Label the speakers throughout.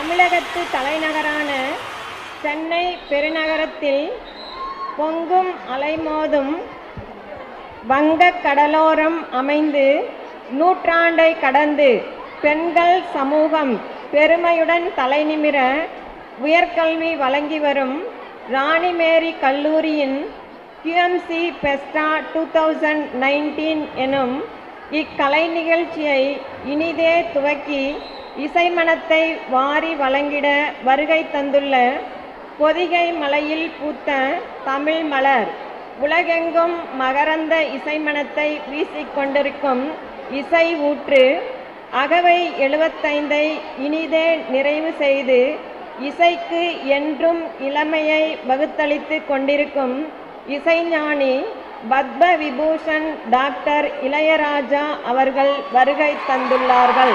Speaker 1: தமிழகத்து தலைநகரான சென்னை பெருநகரத்தில் பொங்கும் அலைமோதும் வங்கக் கடலோரம் அமைந்து நூற்றாண்டை கடந்து பெண்கள் சமூகம் பெருமையுடன் தலைநிமிர உயர்கல்வி வழங்கி வரும் ராணி மேரி கல்லூரியின் கியூஎம்சி பெஸ்டா டூ தௌசண்ட் நைன்டீன் எனும் இக்கலை நிகழ்ச்சியை இனிதே துவக்கி இசைமனத்தை வாரி வழங்கிட வருகை தந்துள்ள பொதிகை மலையில் பூத்த தமிழ் மலர். உலகெங்கும் மகரந்த இசைமனத்தை வீசிக்கொண்டிருக்கும் இசை ஊற்று அகவை எழுபத்தைந்தை இனிதே நிறைவு செய்து இசைக்கு என்றும் இளமையை வகுத்தளித்து கொண்டிருக்கும் இசைஞானி பத்ம விபூஷன் டாக்டர் இளையராஜா அவர்கள் வருகை தந்துள்ளார்கள்.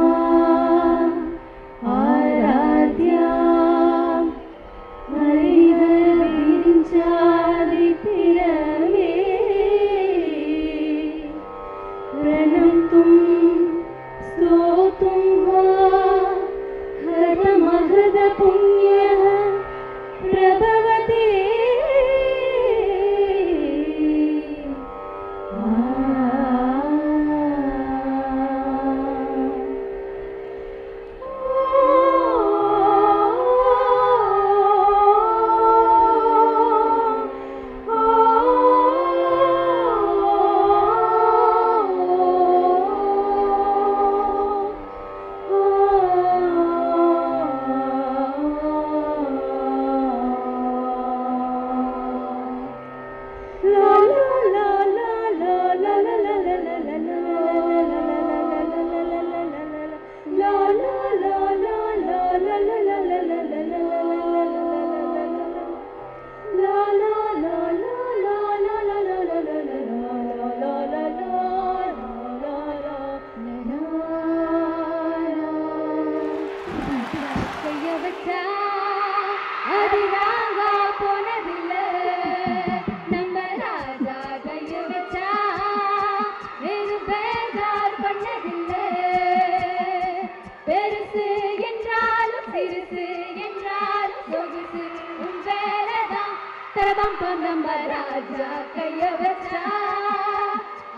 Speaker 2: தரபம் நம்ம ராஜா கைய வச்சா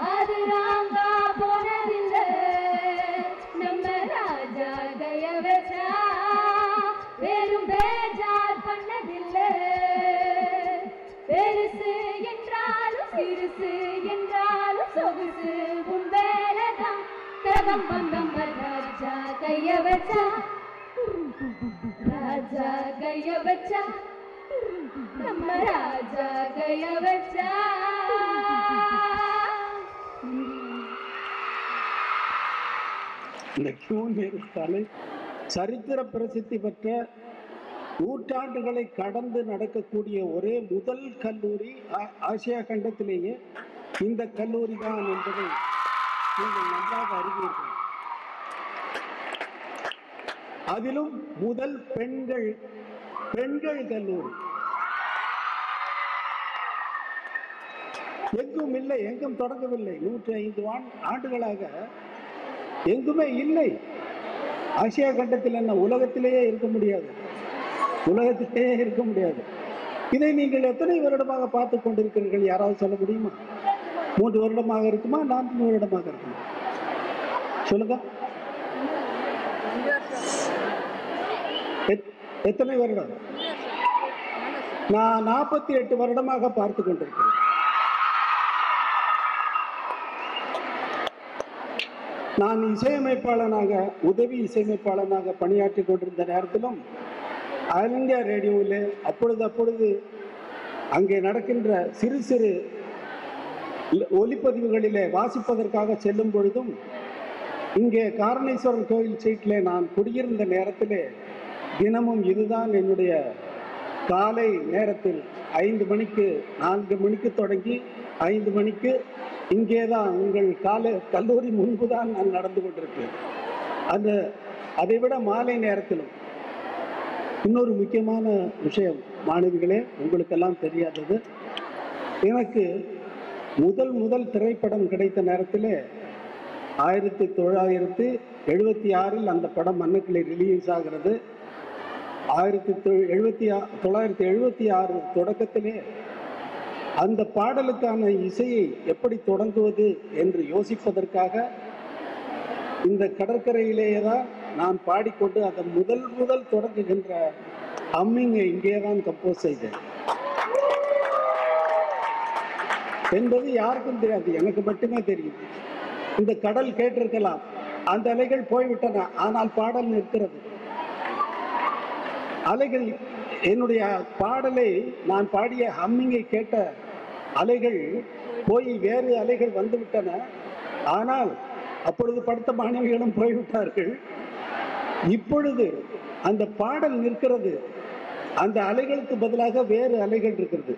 Speaker 2: அது ராங்கா போனதில்லை. நம்ம ராஜா கைய வச்சா வெறும் பேஜார் பண்ணதில்லை. பெருசு என்றாலும் சிறுசு என்றாலும் சொகுசு. உன் வேலைதான். கிரகம் பந்தம் ராஜா கைய வச்சா ராஜா கைய வச்சா நம்ம ராஜா கைய வச்சா.
Speaker 3: இந்த கியூனியர் ஸ்டாலின் சரித்திர பிரசித்தி பெற்ற நூற்றாண்டுகளை கடந்து நடக்கக்கூடிய ஒரே முதல் கல்லூரி ஆசியா கண்டத்திலேயே இந்த கல்லூரி தான் என்பதை நீங்கள் நன்றாக அறிவீர்கள். அதிலும் முதல் பெண்கள் பெண்கள் கல்லூரி. எங்கும் இல்லை எங்கும் தொடங்கவில்லை. நூற்றி ஐந்து ஆண்- ஆண்டுகளாக எங்குமே இல்லை. ஆசியா கண்டத்தில் என்ன உலகத்திலேயே இருக்க முடியாது. உலகத்திலேயே இருக்க முடியாது. இதை நீங்கள் எத்தனை வருடமாக பார்த்து கொண்டிருக்கிறீர்கள்? யாராவது சொல்ல முடியுமா? மூன்று வருடமாக இருக்குமா? நான்கு வருடமாக இருக்குமா? சொல்லுங்க. எத்- எத்தனை வருடம்? நான் நாற்பத்தி எட்டு வருடமாக பார்த்து கொண்டிருக்கிறேன். நான் இசையமைப்பாளனாக உதவி இசையமைப்பாளனாக பணியாற்றி கொண்டிருந்த நேரத்திலும் ஆல் இந்தியா ரேடியோவில் அப்பொழுது அப்பொழுது அங்கே நடக்கின்ற சிறு சிறு ஒலிப்பதிவுகளிலே வாசிப்பதற்காக செல்லும் பொழுதும் இங்கே காரணேஸ்வரர் கோயில் சீட்டிலே நான் குடியிருந்த நேரத்திலே தினமும் இதுதான் என்னுடைய காலை நேரத்தில் ஐந்து மணிக்கு நான்கு மணிக்கு தொடங்கி ஐந்து மணிக்கு இங்கே தான் உங்கள் காலை கல்லூரி முன்பு தான் நான் நடந்து கொண்டிருக்கிறேன். அந்த அதை விட மாலை நேரத்திலும் இன்னொரு முக்கியமான விஷயம் மாணவிகளே உங்களுக்கெல்லாம் தெரியாதது. எனக்கு முதல் முதல் திரைப்படம் கிடைத்த நேரத்தில் ஆயிரத்தி தொள்ளாயிரத்தி எழுபத்தி ஆறில் அந்த படம் மன்னக்கிளை ரிலீஸ் ஆகிறது. ஆயிரத்தி தொ- எழுபத்தி தொள்ளாயிரத்தி எழுபத்தி ஆறு தொடக்கத்திலே அந்த பாடலுக்கான இசையை எப்படி தொடங்குவது என்று யோசிப்பதற்காக இந்த கடற்கரையிலேயே தான் நான் பாடிக்கொண்டு அதன் முதல் முதல் தொடங்குகின்ற அம்மிங்கை இங்கே தான் கம்போஸ் செய்தேன். என்பது யாருக்கும் தெரியாது எனக்கு மட்டுமே தெரியும். இந்த கடல் கேட்டிருக்கலாம் அந்த அலைகள் போய்விட்டன ஆனால் பாடல் நிற்கிறது. அலைகள் என்னுடைய பாடலை நான் பாடிய ஹம்மிங்கை கேட்ட அலைகள் போய் வேறு அலைகள் வந்துவிட்டன. ஆனால் அப்பொழுது படுத்த மாணவிகளும் போய்விட்டார்கள். இப்பொழுது அந்த பாடல் நிற்கிறது. அந்த அலைகளுக்கு பதிலாக வேறு அலைகள் இருக்கிறது.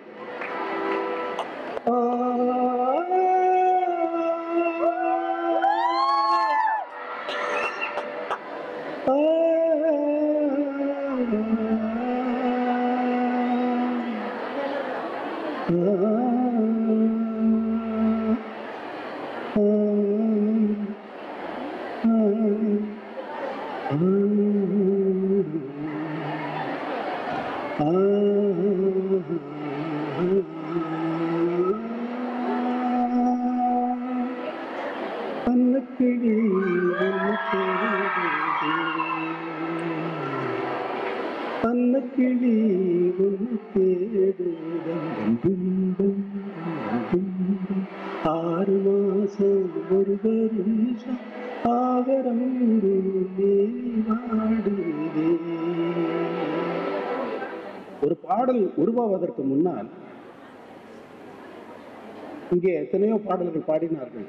Speaker 3: இங்கே எத்தனையோ பாடல்கள் பாடினார்கள்.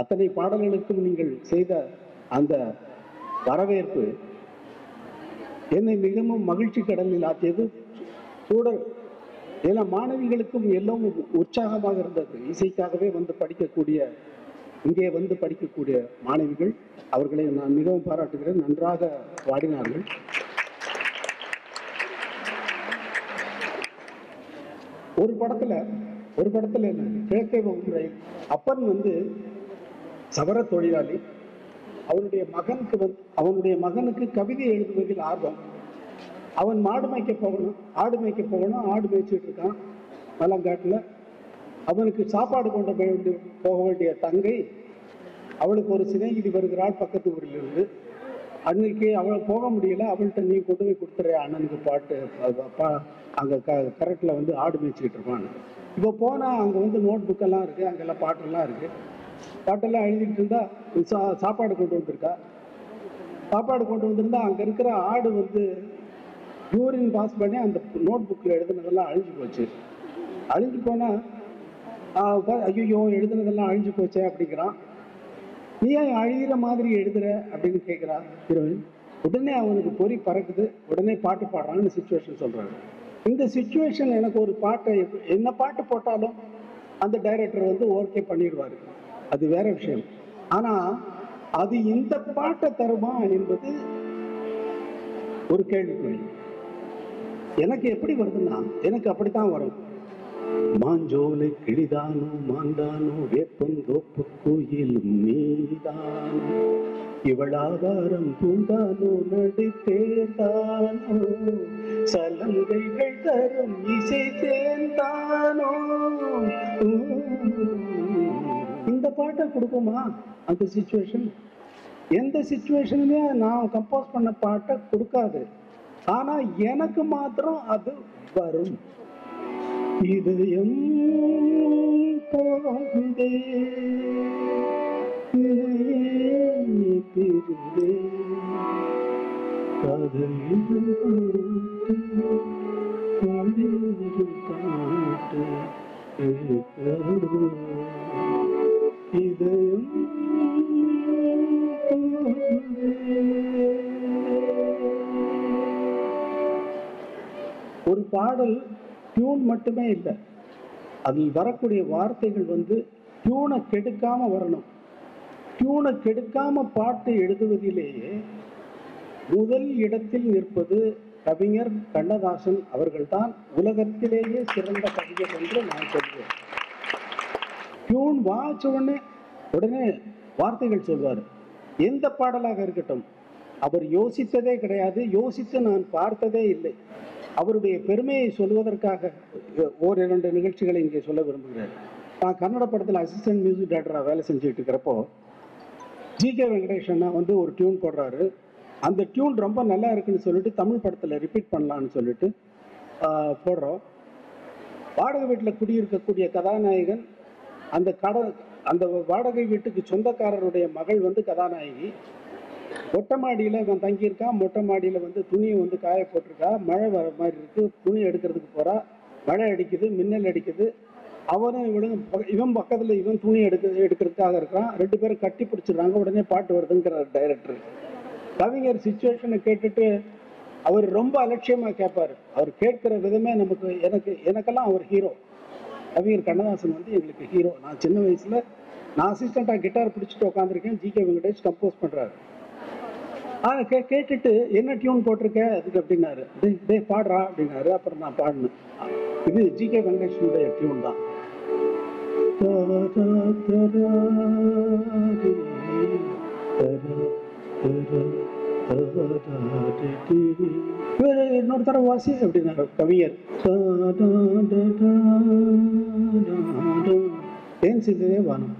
Speaker 3: அத்தனை பாடல்களுக்கும் நீங்கள் செய்த அந்த வரவேற்பு என்னை மிகவும் மகிழ்ச்சி கடலில் ஆற்றியது. கூட ஏன்னா மாணவிகளுக்கும் எல்லாம் உற்சாகமாக இருந்தது. இசைக்காகவே வந்து படிக்கக்கூடிய இங்கே வந்து படிக்கக்கூடிய மாணவிகள் அவர்களை நான் மிகவும் பாராட்டுகிறேன். நன்றாக பாடினார்கள். ஒரு படத்துல ஒரு படத்தில் என்ன கிழக்கே போகும் அப்பன் வந்து சவர தொழிலாளி. அவனுடைய மகனுக்கு வந்து அவனுடைய மகனுக்கு கவிதை எழுதுவதில் ஆர்வம். அவன் மாடு மேய்க்க போகணும் ஆடு மேய்க்க போகணும் ஆடு மேய்ச்சிட்டு இருக்கான் மலங்காட்டில் அவனுக்கு சாப்பாடு கொண்டு போய் போக வேண்டிய தங்கை அவளுக்கு ஒரு சிநேகிதி வருகிறாள் பக்கத்து ஊரில் இருந்து அன்னைக்கு அவள் போக முடியல. அவள்கிட்ட நீ கொண்டு போய் கொடுத்துற அண்ணனுக்கு பாட்டு? அங்கே க கரெக்டில் வந்து ஆடு மேய்ச்சிக்கிட்டு இருப்பான்னு இப்போ போனால் அங்கே வந்து நோட் புக்கெல்லாம் இருக்குது அங்கெல்லாம் பாட்டெல்லாம் இருக்குது பாட்டெல்லாம் எழுதிட்டு இருந்தா சா சாப்பாடு கொண்டு வந்திருக்கா? சாப்பாடு கொண்டு வந்திருந்தா அங்கே இருக்கிற ஆடு வந்து யூரின் பாஸ் பண்ணி அந்த நோட் புக்கில் எழுதுனதெல்லாம் அழிஞ்சு போச்சு. அழிஞ்சு போனால் ஐயோ எழுதுனதெல்லாம் அழிஞ்சு போச்சே அப்படிங்கிறான். நீ ஏன் அழிகிற மாதிரி எழுதுற அப்படின்னு கேட்குறா ஹீரோயின் உடனே அவனுக்கு பொறி பறக்குது. உடனே பாட்டு பாடுறான்னு சுச்சுவேஷன் சொல்கிறாங்க இந்த சுச்சுவேஷன் எனக்கு ஒரு பாட்டை என்ன பாட்டு போட்டாலும் அந்த டைரக்டர் வந்து ஓகே பண்ணிடுவார். அது வேற விஷயம். ஆனால் அது இந்த பாட்டை தருமா என்பது ஒரு கேள்விக்குறி. எனக்கு எப்படி வருதுன்னா எனக்கு அப்படித்தான் வரும். மாஞ்சோலை கிளிதானோ மாந்தானோ வேப்பந்தோப்பு கோயிலும் நீதானோ இவளாதாரம் பூந்தானோ நடு சலங்கைகள் தரும் இசை தேர்ந்தானோ? இந்த பாட்டை கொடுக்குமா அந்த சுச்சுவேஷன் எந்த சுச்சுவேஷனுமே நான் கம்போஸ் பண்ண பாட்டை கொடுக்காது. ஆனால் எனக்கு மாத்திரம் அது வரும். இதயம் பாகுதே. பிரிதே காதல் பாட்டு பாட்டு இதயம் ஒரு பாடல் டியூன் மட்டுமே இல்லை. அதில் வரக்கூடிய வார்த்தைகள் வந்து டியூனை கெடுக்காமல் வரணும். டியூனை கெடுக்காமல் பாட்டு எழுதுவதிலேயே முதல் இடத்தில் நிற்பது கவிஞர் கண்ணதாசன் அவர்கள்தான் உலகத்திலேயே சிறந்த கவிஞர் என்று நான் சொல்வேன். டியூன் வாச்ச உடனே உடனே வார்த்தைகள் சொல்வார். எந்த பாடலாக இருக்கட்டும் அவர் யோசித்ததே கிடையாது. யோசித்து நான் பார்த்ததே இல்லை. அவருடைய பெருமையை சொல்வதற்காக ஓரிரண்டு நிகழ்ச்சிகளை இங்கே சொல்ல விரும்புகிறேன். நான் கன்னட படத்தில் அசிஸ்டன்ட் மியூசிக் டைரக்டராக வேலை செஞ்சுட்டு இருக்கிறப்போ ஜி கே வெங்கடேஷ் அண்ணா வந்து ஒரு டியூன் போடுறாரு. அந்த டியூன் ரொம்ப நல்லா இருக்குன்னு சொல்லிட்டு தமிழ் படத்தில் ரிப்பீட் பண்ணலான்னு சொல்லிட்டு போடுறோம். வாடகை வீட்டில் குடியிருக்கக்கூடிய கதாநாயகன் அந்த கட அந்த வாடகை வீட்டுக்கு சொந்தக்காரருடைய மகள் வந்து கதாநாயகி. மொட்டை மாடியில் இவன் தங்கியிருக்கான் மொட்டை மாடியில் வந்து துணியை வந்து காய போட்டிருக்கா? மழை வர மாதிரி இருக்குது துணி எடுக்கிறதுக்கு போகிறா மழை அடிக்குது மின்னல் அடிக்குது. அவனும் இவனும் இவன் பக்கத்தில் இவன் துணி எடுக்க எடுக்கிறதுக்காக இருக்கான் ரெண்டு பேரும் கட்டி பிடிச்சிடுறாங்க. உடனே பாட்டு வருதுங்கிறார் டைரக்டர் கவிஞர் சுச்சுவேஷனை கேட்டுட்டு அவர் ரொம்ப அலட்சியமாக கேட்பார். அவர் கேட்குற விதமே நமக்கு எனக்கு எனக்கெல்லாம் அவர் ஹீரோ கவிஞர் கண்ணதாசன் வந்து எங்களுக்கு ஹீரோ நான் சின்ன வயசில் நான் அசிஸ்டண்ட்டாக கிட்டார் பிடிச்சிட்டு உட்காந்துருக்கேன் ஜி கே வெங்கடேஷ் கம்போஸ் பண்ணுறாரு ஆ கே கேட்டுட்டு என்ன டியூன் போட்டிருக்க? அதுக்கு அப்படின்னாரு. டே பாடுறா அப்படின்னாரு. அப்புறம் நான் பாடினேன். இது ஜி கே வெங்கடேஷனுடைய டியூன் தான். இவரு இன்னொரு தடவை வாசி அப்படின்னாரு கவிஞர். ஏன் சிந்ததே வானம்?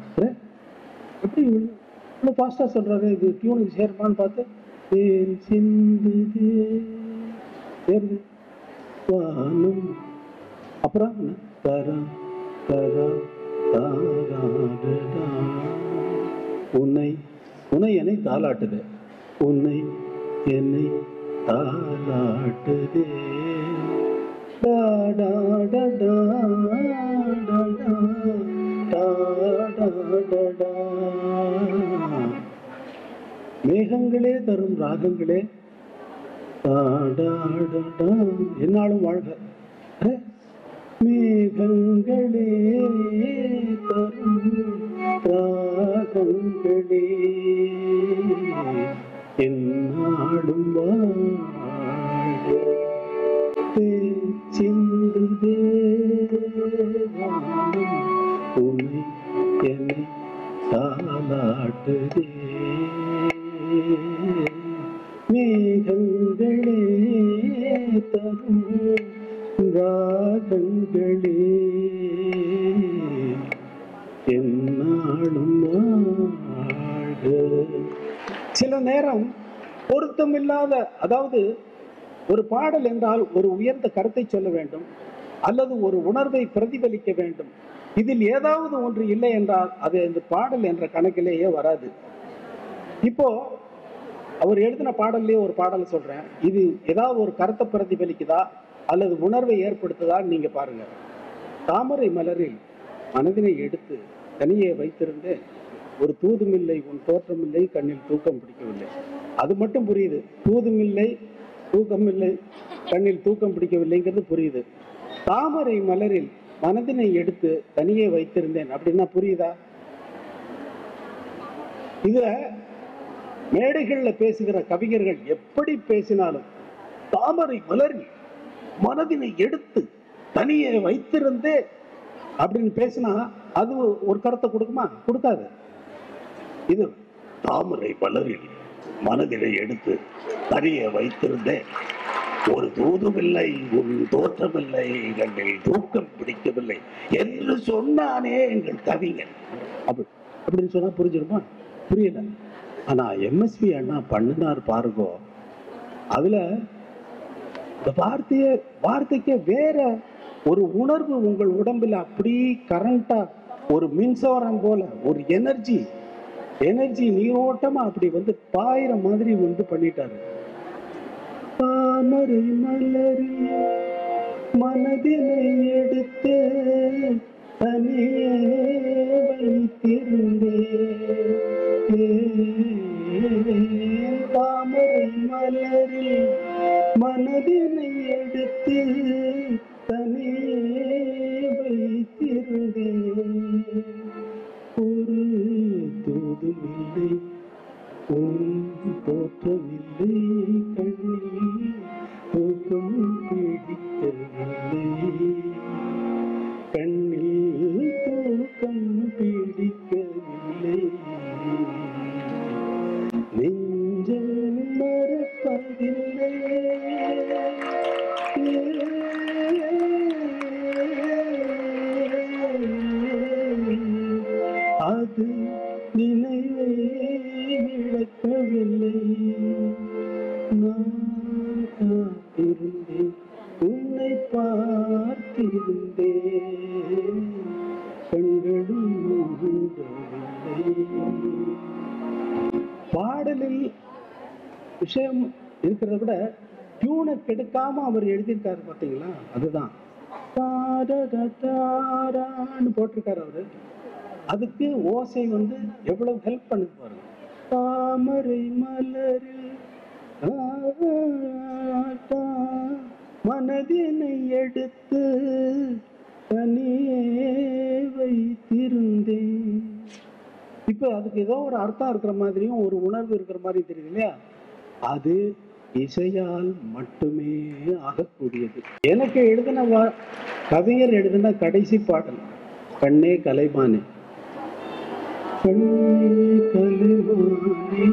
Speaker 3: எப்படி இவ்வளோ ஃபாஸ்ட்டாக சொல்கிறாரு இது டியூனுக்கு சேர்ப்பான்னு பார்த்து தேன் சிந்துது. தேர்வு வானம் அப்புறம் தரா தரா தாராடா உன்னை உன்னை என்னை தாளாட்டுது. உன்னை என்னை தாளாட்டுதே. டாடா டாடா டாடா டாடா டாடா மேகங்களே தரும் ராகங்களே. என்னாலும் வாழ்க. மேகங்களே தரும் ராகங்களே. என்னாடும் வாழ்க. சிந்து தேவாடும் உனை என்னை சாலாட்டுதே. மேகங்களே தரும் ராகங்களே. என்னாலும் சில நேரம் பொருத்தமில்லாத அதாவது ஒரு பாடல் என்றால் ஒரு உயர்ந்த கருத்தை சொல்ல வேண்டும் அல்லது ஒரு உணர்வை பிரதிபலிக்க வேண்டும். இதில் ஏதாவது ஒன்று இல்லை என்றால் அது இந்த பாடல் என்ற கணக்கிலேயே வராது. இப்போ அவர் எழுதின பாடல்லே ஒரு பாடல் சொல்றேன். இது ஏதாவது ஒரு கருத்தை பிரதிபலிக்குதா? அல்லது உணர்வை ஏற்படுத்துதான்னு நீங்க பாருங்க. தாமரை மலரில் மனதினை எடுத்து தனியே வைத்திருந்தேன் ஒரு தூதுமில்லை உன் தோற்றமில்லை கண்ணில் தூக்கம் பிடிக்கவில்லை. அது மட்டும் புரியுது. தூதுமில்லை தூக்கமில்லை கண்ணில் தூக்கம் பிடிக்கவில்லைங்கிறது புரியுது. தாமரை மலரில் மனதினை எடுத்து தனியே வைத்திருந்தேன் அப்படின்னா புரியுதா? இதை மேடைகளில் பேசுகிற கவிஞர்கள் எப்படி பேசினாலும் தாமரை மலரில் மனதினை எடுத்து தனியே வைத்திருந்தே அப்படின்னு பேசினா அது ஒரு கருத்தை கொடுக்குமா? கொடுக்காது. இது தாமரை மலரில் மனதினை எடுத்து தனியே வைத்திருந்தேன் ஒரு தூதுமில்லை உன் தோற்றமில்லை கண்ணில் தூக்கம் பிடிக்கவில்லை என்று சொன்னானே எங்கள் கவிஞர். அப்படி அப்படின்னு சொன்னா புரிஞ்சிருமா? புரியல. ஆனா எம்எஸ்பி அண்ணா பண்ணினார் பாருங்கோ. அதுல இந்த வார்த்தையே வார்த்தைக்கே வேற ஒரு உணர்வு உங்கள் உடம்புல அப்படி கரண்டா ஒரு மின்சாரம் போல ஒரு எனர்ஜி எனர்ஜி நீரோட்டமா அப்படி வந்து பாயிற மாதிரி வந்து பண்ணிட்டாரு. தாமரை மலரில் மனதினை எடுத்து தனியே வைத்திருந்தே தாமரை மலரில் மனதினை எடுத்து தனியே வைத்திருந்தேன். ஒரு தூதுமில்லை உன் தோற்றமில்லை கண்ணில் தூக்கம் கெடுக்காம அவர் எழுதியிருக்காரு பார்த்தீங்களா? அதுதான். போட்டிருக்காரு அவரு. அதுக்கு ஓசை வந்து எவ்வளவு ஹெல்ப் பண்ணுது பாருங்க. தாமரை மலரில் மனதினை எடுத்து தனியே வைத்திருந்தேன். இப்போ அதுக்கு ஏதோ ஒரு அர்த்தம் இருக்கிற மாதிரியும் ஒரு உணர்வு இருக்கிற மாதிரி தெரியுது இல்லையா? அது இசையால் மட்டுமே ஆகக்கூடியது. எனக்கு எழுதின வா- கவிஞர் எழுதின கடைசி பாடல் கண்ணே கலைமானே கண்ணே கலைமானே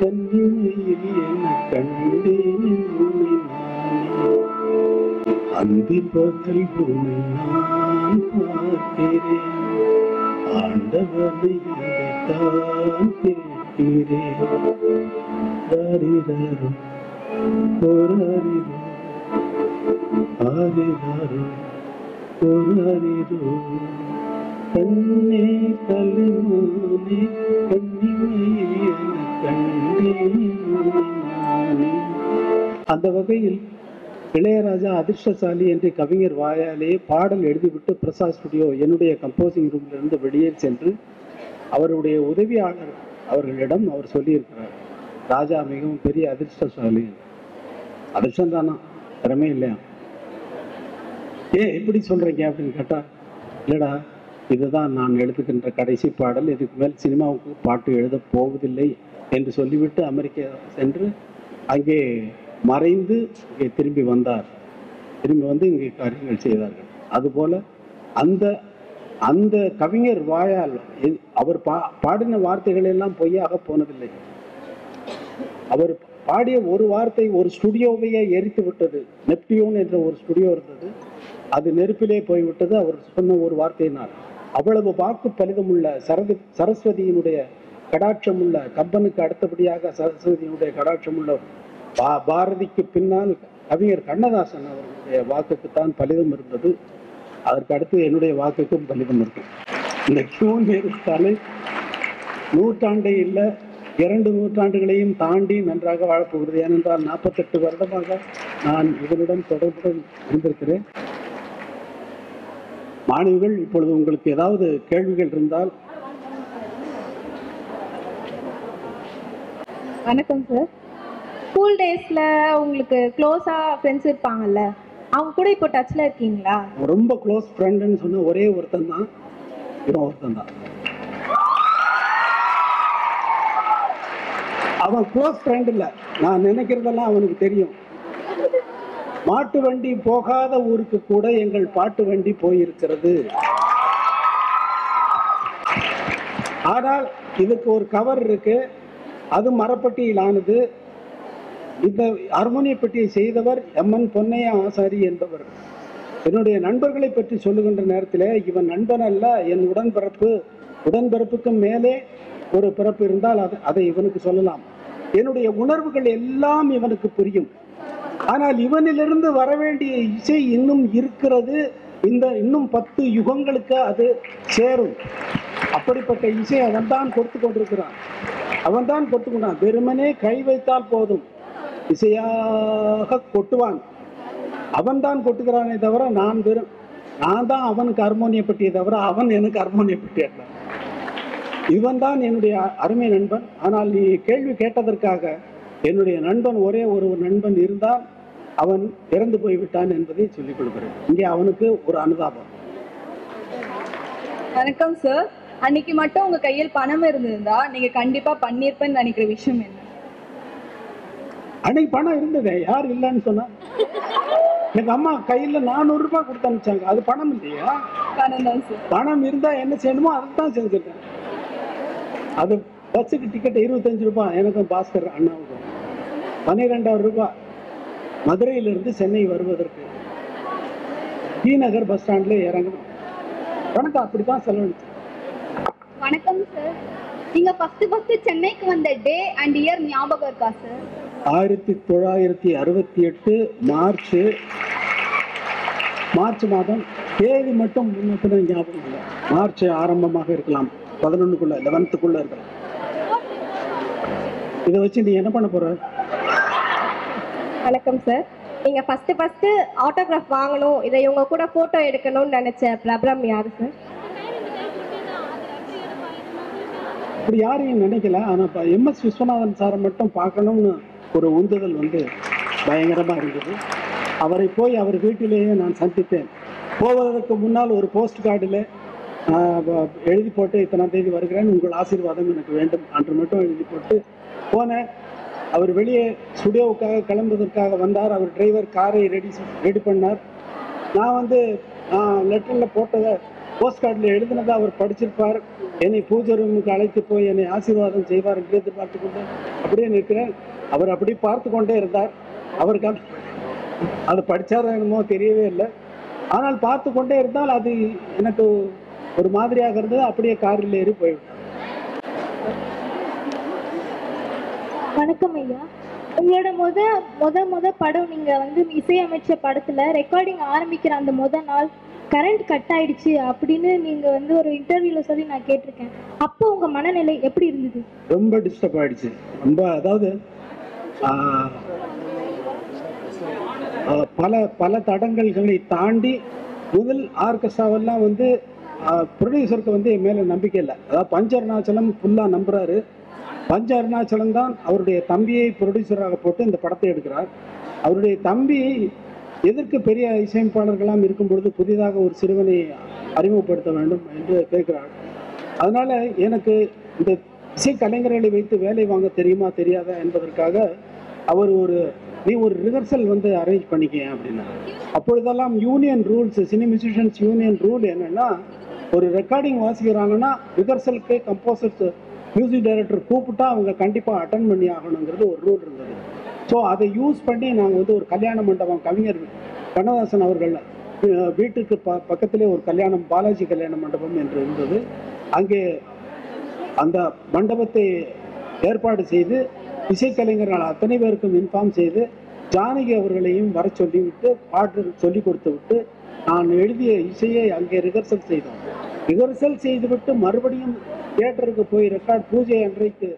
Speaker 3: கண்ணிமையில் என கண்டே அந்தி பகல் உன்னை நான் பார்க்கிறேன். ஆண்டவனை தான் கேட்கிறேன். கண்ணே அந்த வகையில் இளையராஜா அதிர்ஷ்டசாலி என்று கவிஞர் வாயாலே பாடல் எழுதிவிட்டு பிரசாத் ஸ்டுடியோ என்னுடைய கம்போசிங் ரூமிலிருந்து வெளியே சென்று அவருடைய உதவியாளர் அவர்களிடம் அவர் சொல்லியிருக்கிறார். ராஜா மிகவும் பெரிய அதிர்ஷ்டசாலி. அதிர்ஷ்டம் தானா திறமே இல்லையா? ஏ எப்படி சொல்றீங்க அப்படின்னு கேட்டா இல்லடா இதுதான் நான் எழுதுகின்ற கடைசி பாடல். இதுக்கு மேல் சினிமாவுக்கு பாட்டு எழுதப் போவதில்லை என்று சொல்லிவிட்டு அமெரிக்கா சென்று அங்கே மறைந்து இங்கே திரும்பி வந்தார். திரும்பி வந்து இங்கே காரியங்கள் செய்தார்கள். அதுபோல அந்த அந்த கவிஞர் வாயால் அவர் பா பாடின வார்த்தைகள் எல்லாம் பொய்யாக போனதில்லை. அவர் பாடிய ஒரு வார்த்தை ஒரு ஸ்டுடியோவையே எரித்து விட்டது. நெப்டியூன் என்ற ஒரு ஸ்டுடியோ இருந்தது. அது நெருப்பிலே போய்விட்டது அவர் சொன்ன ஒரு வார்த்தையினால். அவ்வளவு வாக்கு பலிதமுள்ள சரதி சரஸ்வதியினுடைய கடாட்சமுள்ள கம்பனுக்கு அடுத்தபடியாக சரஸ்வதியினுடைய கடாட்சமுள்ள பா பாரதிக்கு பின்னால் கவிஞர் கண்ணதாசன் அவர்களுடைய வாக்குக்குத்தான் பலிதம் இருந்தது. அதற்கு அடுத்து என்னுடைய வாக்குக்கும் பலிதம் இருக்கும் இந்த கியூன் தலை நூற்றாண்டே இல்லை. இரண்டு நூற்றாண்டுகளையும் தாண்டி நன்றாக வாழப்போகிறது. ஏனென்றால் நாற்பத்தெட்டு வருடமாக நான் இதனுடன் தொடர்புடன் இருந்திருக்கிறேன். மாணவிகள் இப்பொழுது உங்களுக்கு ஏதாவது கேள்விகள் இருந்தால்.
Speaker 4: வணக்கம் சார் ஸ்கூல் டேஸில் உங்களுக்கு க்ளோஸாக ஃப்ரெண்ட்ஸ் இருப்பாங்கல்ல அவங்க கூட இப்போ டச்சில் இருக்கீங்களா?
Speaker 3: ரொம்ப க்ளோஸ் ஃப்ரெண்டுன்னு சொன்ன ஒரே ஒருத்தன் தான். இவன் ஒருத்தன் தான். அவன் க்ளோஸ் ஃப்ரெண்ட் இல்லை. நான் நினைக்கிறதெல்லாம் அவனுக்கு தெரியும். மாட்டு வண்டி போகாத ஊருக்கு கூட எங்கள் பாட்டு வண்டி போயிருக்கிறது. ஆனால் இதுக்கு ஒரு கவர் இருக்கு. அது மரப்பட்டியில் ஆனது இந்த ஹார்மோனிய பெட்டியை செய்தவர் எம்என் பொன்னையா ஆசாரி என்பவர். என்னுடைய நண்பர்களை பற்றி சொல்லுகின்ற நேரத்தில் இவன் நண்பன் அல்ல என் உடன்பிறப்பு. உடன்பிறப்புக்கும் மேலே ஒரு பிறப்பு இருந்தால் அது அதை இவனுக்கு சொல்லலாம். என்னுடைய உணர்வுகள் எல்லாம் இவனுக்கு புரியும். ஆனால் இவனிலிருந்து வர வேண்டிய இசை இன்னும் இருக்கிறது. இந்த இன்னும் பத்து யுகங்களுக்கு அது சேரும். அப்படிப்பட்ட இசை அவன் தான் கொடுத்து கொண்டிருக்கிறான். அவன் தான் கொடுத்து கொண்டான். வெறுமனே கை வைத்தால் போதும். இசையாக கொட்டுவான். அவன் தான் கொட்டுகிறானே தவிர நான் வெறும் நான் தான் அவனுக்கு ஹார்மோனிய பெட்டியை தவிர அவன் எனக்கு ஹார்மோனிய பெட்டி இவன் தான் என்னுடைய அருமை நண்பன். ஆனால் நீ கேள்வி கேட்டதற்காக என்னுடைய நண்பன் ஒரே ஒரு நண்பன் இருந்தால் அவன் இறந்து போய்விட்டான் என்பதை சொல்லிக் கொடுக்கிறேன் இங்கே அவனுக்கு ஒரு அனுதாபம்.
Speaker 5: வணக்கம் சார் அன்னைக்கு மட்டும் உங்க கையில் பணம் இருந்திருந்தா நீங்க கண்டிப்பா பண்ணிருப்பேன்னு நினைக்கிற விஷயம் என்ன?
Speaker 3: அன்னைக்கு பணம் இருந்ததே. யார் இல்லைன்னு சொன்னா? எங்க அம்மா கையில நானூறு ரூபாய் கொடுத்து அனுப்பிச்சாங்க. அது பணம் இல்லையா?
Speaker 5: பணம் தான் சார்
Speaker 3: பணம் இருந்தா என்ன செய்யணுமோ அதை தான் செஞ்சிருக்கேன். அது பஸ்ஸுக்கு டிக்கெட் இருபத்தஞ்சு ரூபாய். எனக்கும் பாஸ்கர் அண்ணாவுக்கும் பன்னிரெண்டாயிரம் ரூபாய். மதுரையிலிருந்து சென்னை வருவதற்கு. டி நகர் பஸ் ஸ்டாண்ட்ல இறங்கணும். பணத்தை அப்படித்தான் செலவழிச்சு
Speaker 2: வணக்கம் சார் நீங்க ஃபர்ஸ்ட் ஃபர்ஸ்ட் சென்னைக்கு வந்த டே அண்ட் இயர் ஞாபகம் இருக்கா சார்
Speaker 3: ஆயிரத்தி தொள்ளாயிரத்தி அறுபத்தி எட்டு மார்ச். மார்ச் மாதம் தேதி மட்டும் முன்னப்பின ஞாபகம் இல்லை. மார்ச் ஆரம்பமாக இருக்கலாம். பதினொன்றுக்குள்ள லெவன்த்துக்குள்ள இருக்கலாம் இதை வச்சு நீ என்ன பண்ண போற?
Speaker 4: வணக்கம் சார் நீங்க ஃபர்ஸ்ட் ஃபர்ஸ்ட் ஆட்டோகிராஃப் வாங்கணும். இதை இவங்க கூட போட்டோ எடுக்கணும்னு நினைச்ச பிரபலம் யாரு சார்
Speaker 3: இப்படி யாரையும் நினைக்கல. ஆனா இப்போ எம்எஸ் விஸ்வநாதன் சாரை மட்டும் பார்க்கணும்னு ஒரு உந்துதல் வந்து பயங்கரமா இருந்தது. அவரை போய் அவர் வீட்டிலேயே நான் சந்தித்தேன். போவதற்கு முன்னால் ஒரு போஸ்ட் கார்டில் எழுதி போட்டு இத்தனாம் தேதி வருகிறேன். உங்கள் ஆசீர்வாதம் எனக்கு வேண்டும் அன்று மட்டும் எழுதி போட்டு போனேன் அவர் வெளியே ஸ்டுடியோவுக்காக கிளம்புவதற்காக வந்தார். அவர் டிரைவர் காரை ரெடி ரெடி பண்ணார். நான் வந்து லெட்டரில் போட்டதை போஸ்ட் கார்டில் எழுதினதை அவர் படிச்சிருப்பார். என்னை பூஜை ரூமுக்கு அழைத்து போய் என்னை ஆசீர்வாதம் செய்வார் என்று எதிர்பார்த்து கொண்டு அப்படியே நிற்கிறேன். அவர் அப்படி பார்த்து கொண்டே இருந்தார். அவருக்கு அதை அது என்னமோ தெரியவே இல்லை. ஆனால் பார்த்து கொண்டே இருந்தால் அது எனக்கு ஒரு மாதிரியாக இருந்தது அப்படியே காரில் ஏறி போய்விட்டார்
Speaker 6: வணக்கம் ஐயா. உங்களோட முத முத முத படம் நீங்க வந்து இசையமைச்ச படத்துல ரெக்கார்டிங் ஆரம்பிக்கிற அந்த முத நாள் கரண்ட் கட் ஆயிடுச்சு அப்படின்னு நீங்க வந்து ஒரு இன்டர்வியூல சொல்லி நான் கேட்டிருக்கேன். அப்போ உங்க மனநிலை எப்படி இருந்தது?
Speaker 3: ரொம்ப டிஸ்டர்ப் ஆயிடுச்சு. ரொம்ப அதாவது பல பல தடங்கல்களை தாண்டி முதல் ஆர்கெஸ்ட்ராவெல்லாம் வந்து ப்ரொடியூசருக்கு வந்து என் மேலே நம்பிக்கை இல்லை. அதாவது பஞ்ச அருணாச்சலம் ஃபுல்லாக நம்புகிறாரு பஞ்ச அருணாச்சலம் தான் அவருடைய தம்பியை ப்ரொடியூசராக போட்டு இந்த படத்தை எடுக்கிறார். அவருடைய தம்பி எதற்கு பெரிய இசையமைப்பாளர்களாம் இருக்கும் பொழுது புதிதாக ஒரு சிறுவனை அறிமுகப்படுத்த வேண்டும் என்று கேட்கிறார். அதனால் எனக்கு இந்த இசை கலைஞர்களை வைத்து வேலை வாங்க தெரியுமா தெரியாதா என்பதற்காக அவர் ஒரு நீ ஒரு ரிஹர்சல் வந்து அரேஞ்ச் பண்ணிக்க அப்படின்னா அப்பொழுதெல்லாம் union rules cine musicians union rule என்னென்னா ஒரு ரெக்கார்டிங் வாசிக்கிறாங்கன்னா ரிஹர்சலுக்கு கம்போசர்ஸ் மியூசிக் டைரக்டர் கூப்பிட்டா அவங்க கண்டிப்பாக அட்டன் பண்ணி ஆகணுங்கிறது ஒரு ரூல் இருந்தது. ஸோ அதை யூஸ் பண்ணி நாங்கள் வந்து ஒரு கல்யாண மண்டபம் கவிஞர் கண்ணதாசன் அவர்கள் வீட்டுக்கு ப பக்கத்திலே ஒரு கல்யாணம் பாலாஜி கல்யாண மண்டபம் என்று இருந்தது. அங்கே அந்த மண்டபத்தை ஏற்பாடு செய்து இசைக்கலைஞர்கள் அத்தனை பேருக்கும் இன்ஃபார்ம் செய்து ஜானகி அவர்களையும் வர சொல்லிவிட்டு பாட்டு சொல்லி கொடுத்து விட்டு நான் எழுதிய இசையை அங்கே ரிஹர்சல் செய்தோம். ரிஹர்சல் செய்துவிட்டு மறுபடியும் தியேட்டருக்கு போய் ரெக்கார்ட் பூஜை அன்றைக்கு